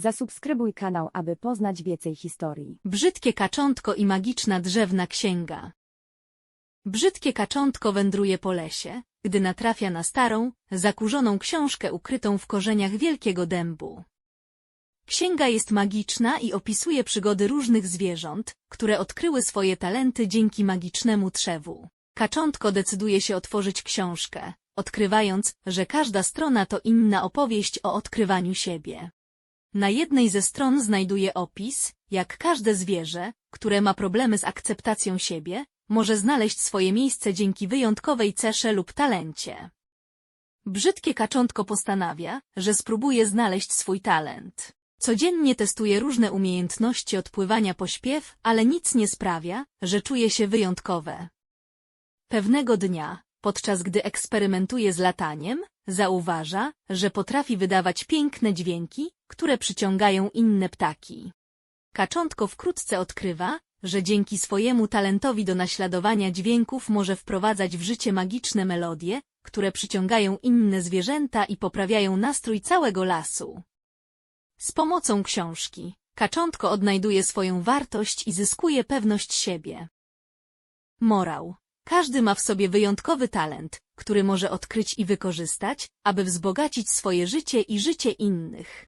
Zasubskrybuj kanał, aby poznać więcej historii. Brzydkie kaczątko i magiczna drzewna księga. Brzydkie kaczątko wędruje po lesie, gdy natrafia na starą, zakurzoną książkę ukrytą w korzeniach wielkiego dębu. Księga jest magiczna i opisuje przygody różnych zwierząt, które odkryły swoje talenty dzięki magicznemu trzewu. Kaczątko decyduje się otworzyć książkę, odkrywając, że każda strona to inna opowieść o odkrywaniu siebie. Na jednej ze stron znajduje opis, jak każde zwierzę, które ma problemy z akceptacją siebie, może znaleźć swoje miejsce dzięki wyjątkowej cesze lub talencie. Brzydkie kaczątko postanawia, że spróbuje znaleźć swój talent. Codziennie testuje różne umiejętności odpływania po śpiew, ale nic nie sprawia, że czuje się wyjątkowe. Pewnego dnia, podczas gdy eksperymentuje z lataniem, zauważa, że potrafi wydawać piękne dźwięki, które przyciągają inne ptaki. Kaczątko wkrótce odkrywa, że dzięki swojemu talentowi do naśladowania dźwięków może wprowadzać w życie magiczne melodie, które przyciągają inne zwierzęta i poprawiają nastrój całego lasu. Z pomocą książki, kaczątko odnajduje swoją wartość i zyskuje pewność siebie. Morał. Każdy ma w sobie wyjątkowy talent, który może odkryć i wykorzystać, aby wzbogacić swoje życie i życie innych.